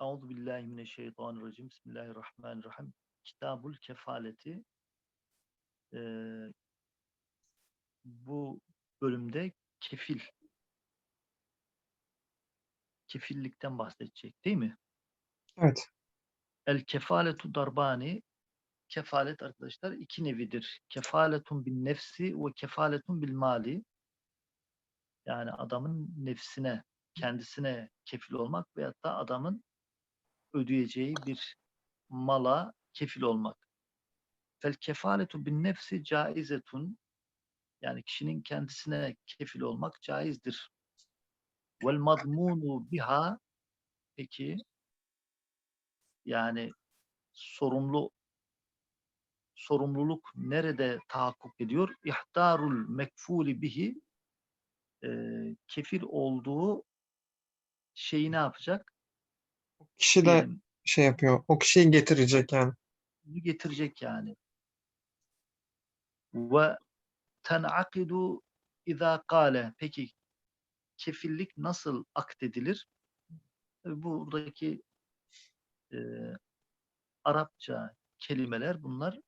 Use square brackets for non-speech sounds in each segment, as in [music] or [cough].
Euzu billahi mineşşeytanirracim. Bismillahirrahmanirrahim. Kitabul kefaleti eee, bu bölümde kefil kefillikten bahsedecek değil mi? Evet. El kefaletu darbani kefalet arkadaşlar iki nevidir. Kefaletun bin nefsi ve kefaletun bil mali. Yani adamın nefsine, kendisine kefil olmak veyahut da adamın ödeyeceği bir mala kefil olmak. Fel kefaletu bin nefsi caizetun yani kişinin kendisine kefil olmak caizdir. Vel madmunu biha peki yani sorumlu sorumluluk nerede tahakkuk ediyor? İhtarul mekfuli bihi e, kefil olduğu şeyi ne yapacak? Kişi de Diyelim, şey yapıyor. O kişiyi getirecek yani. bunu getirecek yani. Ve tenakidu izâ kâle. Peki kefillik nasıl akdedilir? Buradaki e, Arapça kelimeler bunlar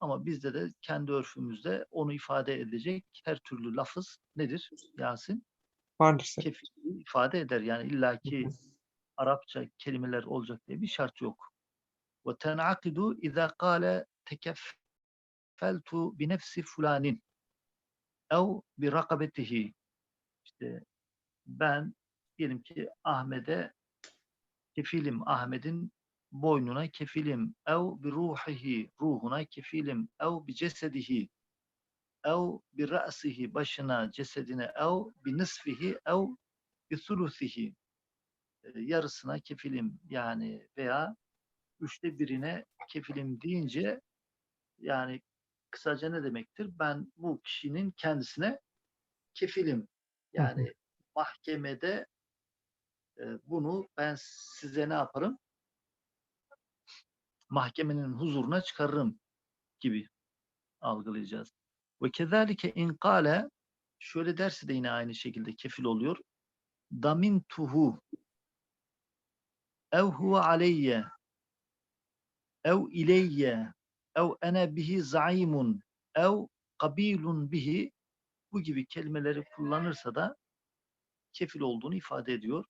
ama bizde de kendi örfümüzde onu ifade edecek her türlü lafız nedir Yasin? Vardır. Kefilliği ifade eder. Yani illaki Arapça kelimeler olacak diye bir şart yok. Ve tenakidu izâ kâle tekeffeltu bi nefsi fulanin ev bi rakabetihi. İşte ben diyelim ki Ahmet'e kefilim, Ahmet'in boynuna kefilim, ev bi ruhihi, ruhuna kefilim, ev bi cesedihi, ev bi ra'sihi, başına, cesedine, ev bi nisfihi, ev bi sulusihi, yarısına kefilim yani veya üçte birine kefilim deyince yani kısaca ne demektir? Ben bu kişinin kendisine kefilim. Yani mahkemede e, bunu ben size ne yaparım? Mahkemenin huzuruna çıkarırım gibi algılayacağız. Ve kezalike in kâle şöyle dersi de yine aynı şekilde kefil oluyor. Damintuhu ev huve aleyye. Ev ileyye. Ev ene bihi zaimun. Ev kabilun bihi. Bu gibi kelimeleri kullanırsa da kefil olduğunu ifade ediyor.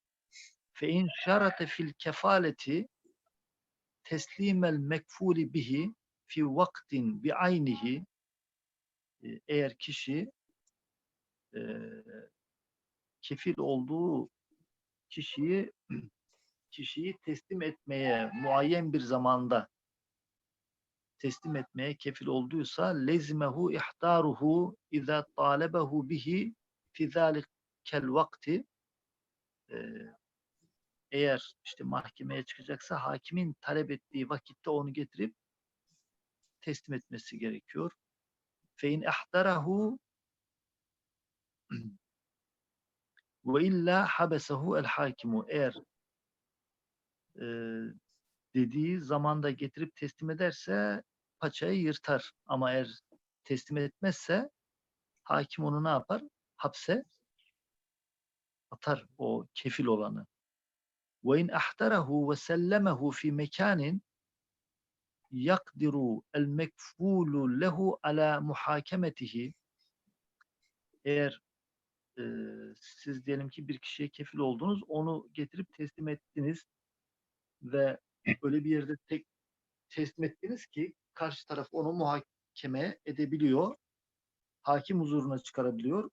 Fe in şarate fil kefaleti teslimel mekfuli bihi fi vaktin bi aynihi. E, eğer kişi e, kefil olduğu kişiyi kişiyi teslim etmeye muayyen bir zamanda teslim etmeye kefil olduysa lezimehu ihtaruhu iza talebehu bihi fi zalikel vakti Ee, eğer işte mahkemeye çıkacaksa hakimin talep ettiği vakitte onu getirip teslim etmesi gerekiyor. Fe in ihtarahu [clears throat] ve illa habesehu el hakimu eğer e, dediği zamanda getirip teslim ederse paçayı yırtar. Ama eğer teslim etmezse hakim onu ne yapar? Hapse atar o kefil olanı. Ve in ahtarahu ve sellemehu fi mekanin yakdiru el mekfulu lehu ala muhakemetihi eğer e, siz diyelim ki bir kişiye kefil oldunuz, onu getirip teslim ettiniz ve öyle bir yerde tek teslim ettiniz ki karşı taraf onu muhakeme edebiliyor. Hakim huzuruna çıkarabiliyor.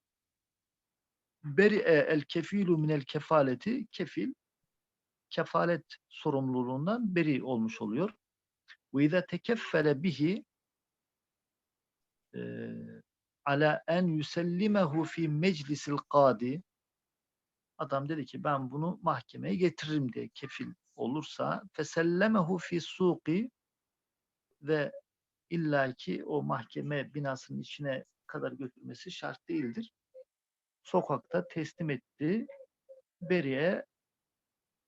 Beri'e el kefilu minel kefaleti kefil kefalet sorumluluğundan beri olmuş oluyor. Ve izâ tekeffele bihi e, ala en yusellimehu fi meclisil kadi adam dedi ki ben bunu mahkemeye getiririm diye kefil olursa fesellemehu fi suqi ve illaki o mahkeme binasının içine kadar götürmesi şart değildir. Sokakta teslim etti. Beriye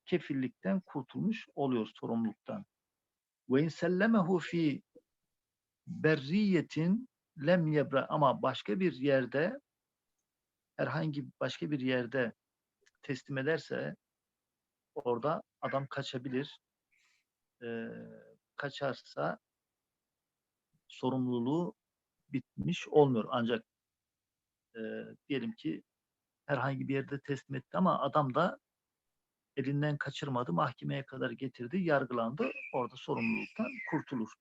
kefillikten kurtulmuş oluyor sorumluluktan. Ve in sellemehu fi berriyetin lem yebra ama başka bir yerde herhangi başka bir yerde teslim ederse orada adam kaçabilir. Ee, kaçarsa sorumluluğu bitmiş olmuyor. Ancak e, diyelim ki herhangi bir yerde teslim etti ama adam da elinden kaçırmadı, mahkemeye kadar getirdi, yargılandı. Orada sorumluluktan kurtulur.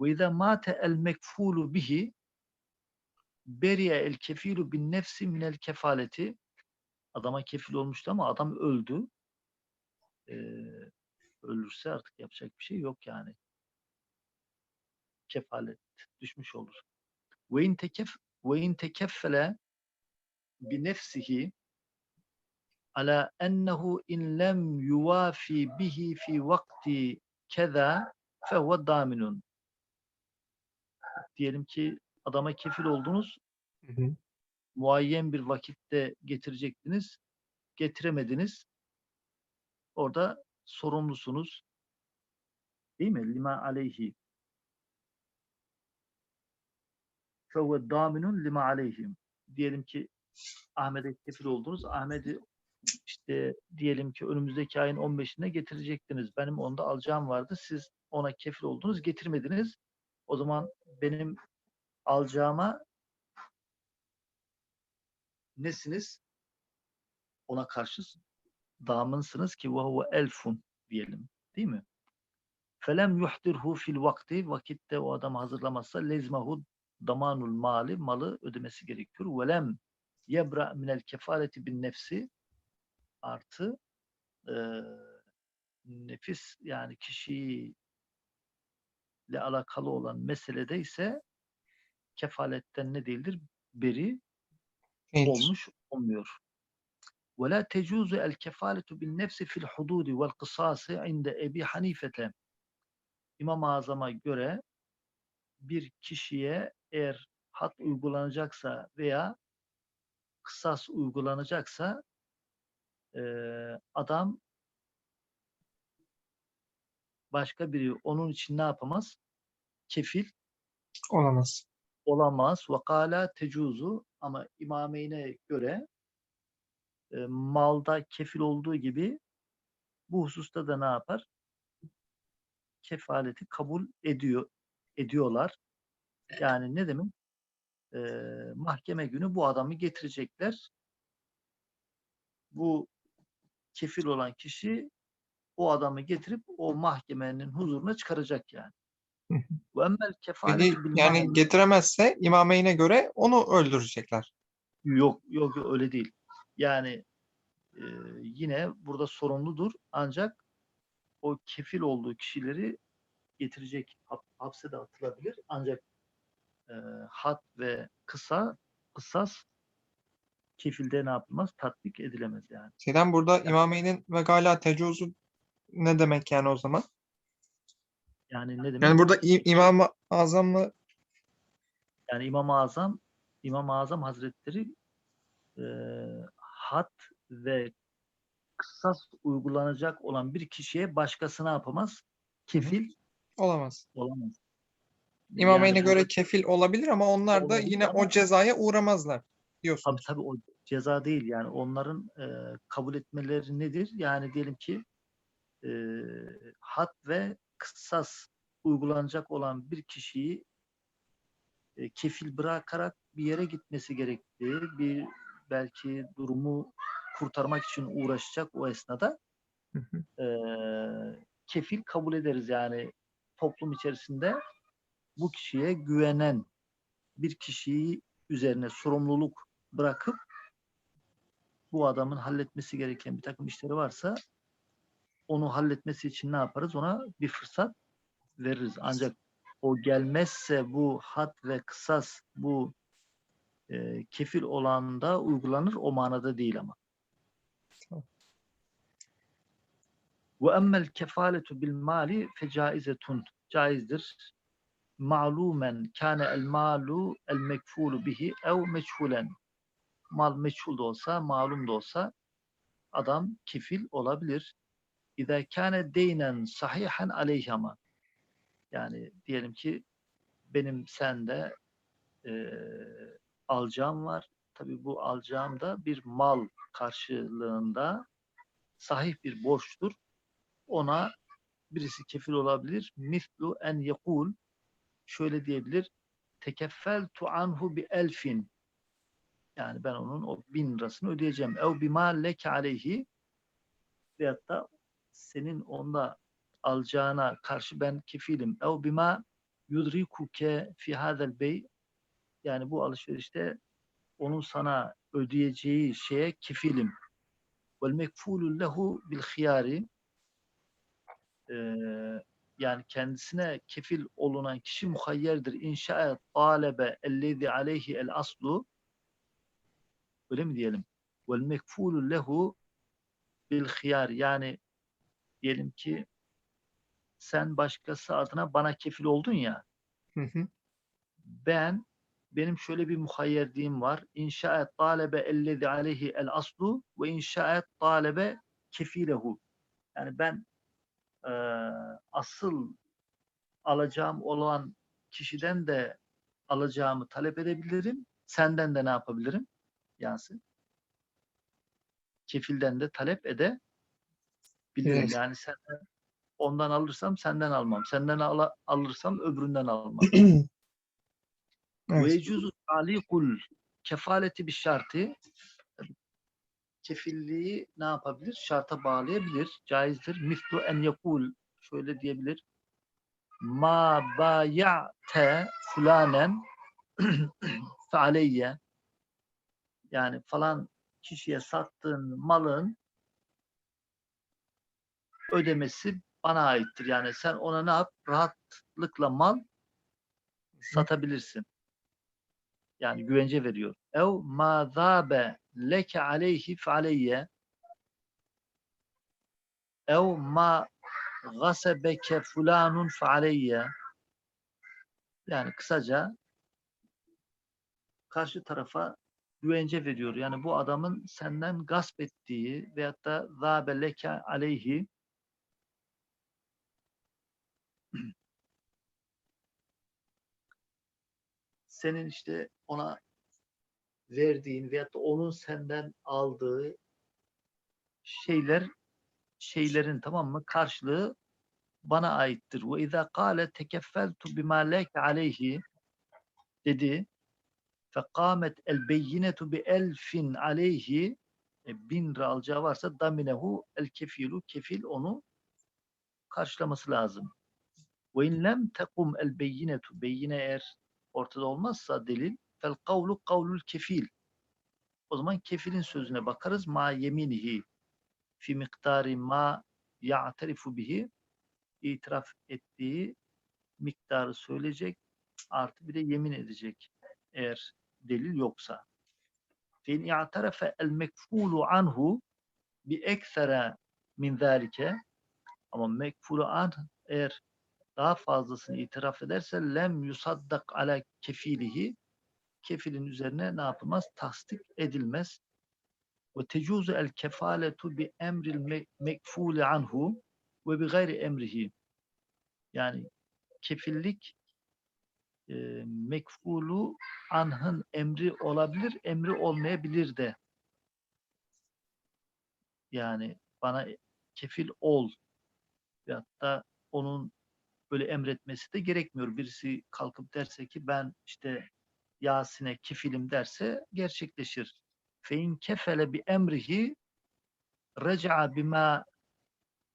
Ve izâ mâte el mekfûlu bihi beriye el kefilu bin nefsi minel adama kefil olmuştu ama adam öldü. Ee, ölürse artık yapacak bir şey yok yani. Kefalet düşmüş olur. Ve in tekef ve in tekeffele bi nefsihi ala ennehu in lem yuvafi bihi fi vakti keza fehuve daminun. Diyelim ki adama kefil oldunuz, Hı hı. muayyen bir vakitte getirecektiniz, getiremediniz. Orada sorumlusunuz. Değil mi? Lima aleyhi. Fehuve daminun lima aleyhim. Diyelim ki Ahmet'e kefil oldunuz. Ahmet'i işte diyelim ki önümüzdeki ayın 15'ine getirecektiniz. Benim onda alacağım vardı. Siz ona kefil oldunuz, getirmediniz. O zaman benim alacağıma nesiniz? Ona karşı damınsınız ki ve huve elfun diyelim. Değil mi? Felem yuhdirhu fil vakti vakitte o adam hazırlamazsa lezmehu damanul mali malı ödemesi gerekiyor. Velem yebra minel kefaleti bin nefsi artı e, nefis yani kişiyle alakalı olan meselede ise kefaletten ne değildir? Beri Değildir. olmuş olmuyor. ولا تجوز الكفالة بالنفس في الحدود والقصاص عند أبي حنيفة İmam-ı Azam'a göre bir kişiye eğer had uygulanacaksa veya kısas uygulanacaksa eee, adam başka biri onun için ne yapamaz? Kefil Olamaz. olamaz. Vakala tecuzu ama imameyne göre e, malda kefil olduğu gibi bu hususta da ne yapar? Kefaleti kabul ediyor ediyorlar. Yani ne demek? E, mahkeme günü bu adamı getirecekler. Bu kefil olan kişi o adamı getirip o mahkemenin huzuruna çıkaracak yani. Ve emmel yani getiremezse imameyne göre onu öldürecekler. Yok yok, öyle değil. Yani e, yine burada sorumludur ancak o kefil olduğu kişileri getirecek hap- hapse de atılabilir ancak e, had ve kısa kısas kefilde ne yapılmaz? Tatbik edilemez yani. Şeyden burada imameynin ve gala tecuzu ne demek yani o zaman? Yani ne demek? Yani burada İmam-ı Azam'la Yani İmam-ı Azam İmam-ı Azam Hazretleri e, had ve kısas uygulanacak olan bir kişiye başkası ne yapamaz? Kefil olamaz. olamaz. İmameyne Yani göre kefil olabilir ama onlar da yine ama- o cezaya uğramazlar diyorsun. Tabii tabii o ceza değil yani onların e, kabul etmeleri nedir? Yani diyelim ki e, had ve kısas uygulanacak olan bir kişiyi e, kefil bırakarak bir yere gitmesi gerektiği, bir belki durumu kurtarmak için uğraşacak o esnada Hı hı. e, kefil kabul ederiz yani toplum içerisinde bu kişiye güvenen bir kişiyi üzerine sorumluluk bırakıp bu adamın halletmesi gereken bir takım işleri varsa onu halletmesi için ne yaparız? Ona bir fırsat veririz. Ancak o gelmezse bu had ve kısas bu e, kefil olan da uygulanır. O manada değil ama. Ve emmel kefaletu bil mali fecaizetun caizdir. Ma'lumen kâne el malu el mekfulu bihi ev meçhulen. Mal meçhul da olsa, malum da olsa adam kefil olabilir. İza kâne deynen sahihan aleyhama. Yani diyelim ki benim sende eee alacağım var. Tabii bu alacağım da bir mal karşılığında sahih bir borçtur. Ona birisi kefil olabilir. Mislu en yekul şöyle diyebilir. Tekeffeltu anhu bi elfin. Yani ben onun o bin lirasını ödeyeceğim. Ev bima leke aleyhi veyahut da senin onda alacağına karşı ben kefilim. Ev bima yudrikuke fi hadel bey yani bu alışverişte onun sana ödeyeceği şeye kefilim. Vel mekfulu lehu bil hiyari Eee, yani kendisine kefil olunan kişi muhayyerdir. İnşaat talebe ellezi aleyhi el aslu öyle mi diyelim? Vel mekfulu lehu bil hiyar yani diyelim ki sen başkası adına bana kefil oldun ya Hı hı. ben benim şöyle bir muhayyerliğim var. İnşaat talebe ellezi aleyhi el aslu ve inşaat talebe kefilehu. Yani ben eee, asıl alacağım olan kişiden de alacağımı talep edebilirim. Senden de ne yapabilirim? Yasin. Kefilden de talep edebilirim. Evet. Yani senden ondan alırsam senden almam. Senden ala- alırsam öbüründen almam. [clears throat] Ve Evet. yecuzu talikul kefaleti bir şartı kefilliği ne yapabilir? Şarta bağlayabilir. Caizdir. Mislu en yekul şöyle diyebilir. Ma baya'te fulanen [clears throat] aleyye yani falan kişiye sattığın malın ödemesi bana aittir. Yani sen ona ne yap? Rahatlıkla mal satabilirsin. Yani güvence veriyor. Ev ma zabe leke aleyhi fe aleyye ev ma gasebeke fulanun fe aleyye yani kısaca karşı tarafa güvence veriyor. Yani bu adamın senden gasp ettiği veyahut da zabe leke aleyhi senin işte ona verdiğin veyahut da onun senden aldığı şeyler şeylerin tamam mı karşılığı bana aittir. Ve izâ kâle tekeffeltu bimâ leke aleyhi dedi. Fekâmet el beyinetu bi elfin aleyhi e, bin lira alacağı varsa daminehu el kefilu kefil onu karşılaması lazım. Ve in lem tekum el beyinetu beyine eğer ortada olmazsa delil fel kavlu kavlul kefil. O zaman kefilin sözüne bakarız. Ma yeminihi fi miktari ma ya'terifu bihi itiraf ettiği miktarı söyleyecek artı bir de yemin edecek eğer delil yoksa. Fin i'terefe el mekfulu anhu bi eksere min zalike ama mekfulu an eğer daha fazlasını itiraf ederse lem yusaddak ala kefilihi kefilin üzerine ne yapılmaz? Tasdik edilmez. Ve tecuzu el kefaletu bi emril me- mekfuli anhu ve bi gayri emrihi. Yani kefillik e, mekfulu anhın emri olabilir, emri olmayabilir de. Yani bana kefil ol veyahut da onun böyle emretmesi de gerekmiyor. Birisi kalkıp derse ki ben işte Yasin'e kefilim derse gerçekleşir. Fein kefele bi emrihi reca'a bima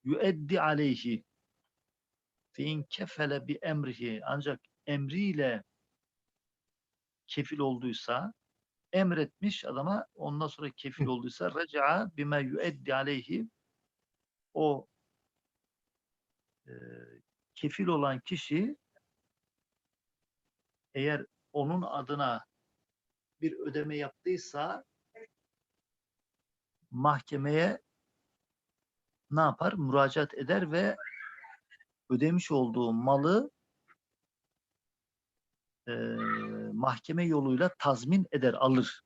yueddi aleyhi. Fein kefele bi emrihi ancak emriyle kefil olduysa emretmiş adama ondan sonra kefil olduysa reca'a bima yueddi aleyhi o e, kefil olan kişi eğer onun adına bir ödeme yaptıysa mahkemeye ne yapar? Müracaat eder ve ödemiş olduğu malı e, mahkeme yoluyla tazmin eder, alır.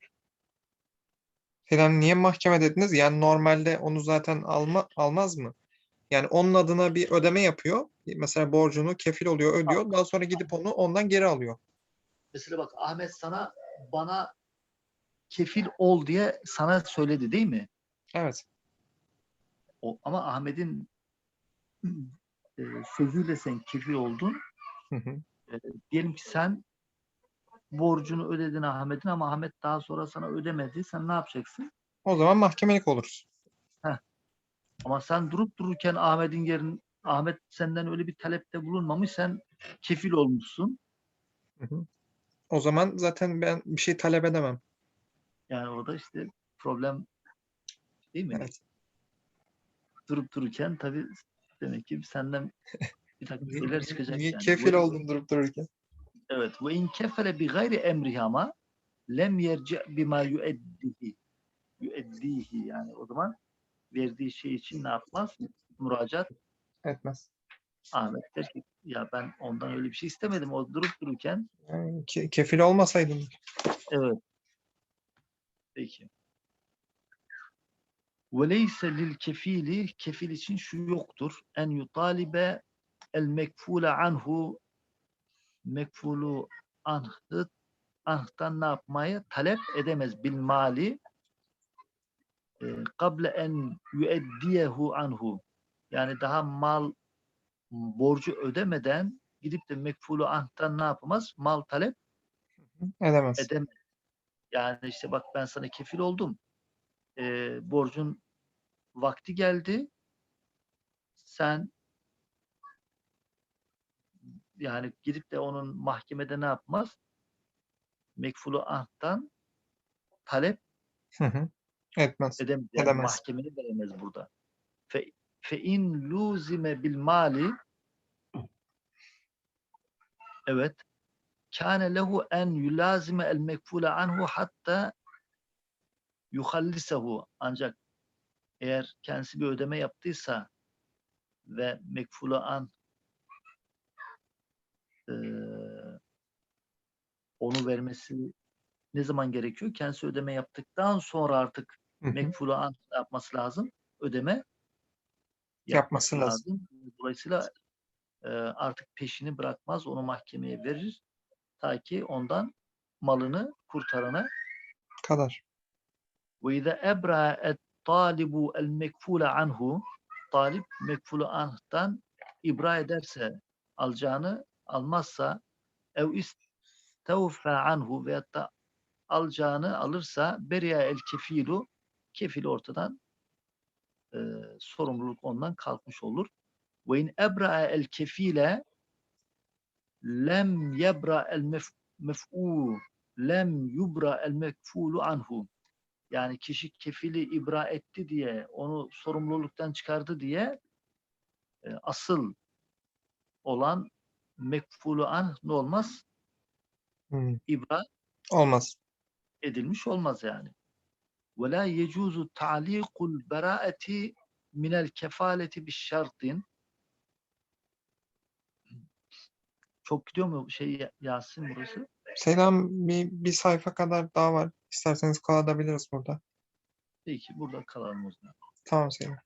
Kerem niye mahkeme dediniz? Yani normalde onu zaten alma, almaz mı? Yani onun adına bir ödeme yapıyor. Mesela borcunu kefil oluyor, ödüyor. Daha sonra gidip onu ondan geri alıyor. Mesela bak Ahmet sana bana kefil ol diye sana söyledi değil mi? Evet. O, ama Ahmet'in e, sözüyle sen kefil oldun. Hı hı. Diyelim ki sen borcunu ödedin Ahmet'in ama Ahmet daha sonra sana ödemedi. Sen ne yapacaksın? O zaman mahkemelik oluruz. Ama sen durup dururken Ahmet'in yerin Ahmet senden öyle bir talepte bulunmamış. Sen kefil olmuşsun. Hı hı. O zaman zaten ben bir şey talep edemem. Yani o da işte problem değil mi? Evet. Durup dururken tabii demek ki senden [laughs] bir takım şeyler çıkacak niye yani. kefil Bu- oldun durup dururken? Evet. Ve in kefele bi gayri emrihi ama lem yerci bima yueddihi. Yueddihi yani o zaman verdiği şey için ne yapmaz? Müracaat Etmez. Ahmet der ki ya ben ondan öyle bir şey istemedim. O durup dururken Yani ke- kefil olmasaydın. evet. Peki. Lil kefili kefil için şu yoktur. En yutalibe el mekfule anhu mekfulu anhı anhtan ne yapmayı talep edemez bil mali e, kable en yueddiyehu anhu yani daha mal borcu ödemeden gidip de mekfulu anhtan ne yapamaz? Mal talep Edemez. edemez. Yani işte bak ben sana kefil oldum. E, borcun vakti geldi. Sen yani gidip de onun mahkemede ne yapmaz? Mekfulu ahtan talep Hı hı. Etmez. edemez. Yani Edemez. mahkemeye veremez burada. Fe, fe in luzime bil mali evet kâne lehu en yulazime el mekfule anhu hatta yuhallisehu ancak eğer kendisi bir ödeme yaptıysa ve mekfulu an eee, onu vermesi ne zaman gerekiyor? Kendisi ödeme yaptıktan sonra artık mekfulu an yapması lazım. Ödeme Yapması lazım. Dolayısıyla e, artık peşini bırakmaz. Onu mahkemeye verir. Ta ki ondan malını kurtarana Kadar. ve izâ ebra et talibu el mekfule anhu talip mekfulu anh'tan ibra ederse alacağını almazsa ev istevfe anhu veyahut da alacağını alırsa beriya el kefilu kefil ortadan e, sorumluluk ondan kalkmış olur. Ve in ebra el kefile lem yebra el mef, mef'u lem yubra el mekfulu anhu. Yani kişi kefili ibra etti diye, onu sorumluluktan çıkardı diye e, asıl olan mekfulu an ne olmaz? Hı. İbra Olmaz. edilmiş olmaz yani. Yecuzu ta'liqul beraati minel kefaleti bir şartin. Çok gidiyor mu şey Yasin burası? Selam bir, bir sayfa kadar daha var. İsterseniz kalabiliriz burada. Peki burada kalalım o zaman. Tamam Selam.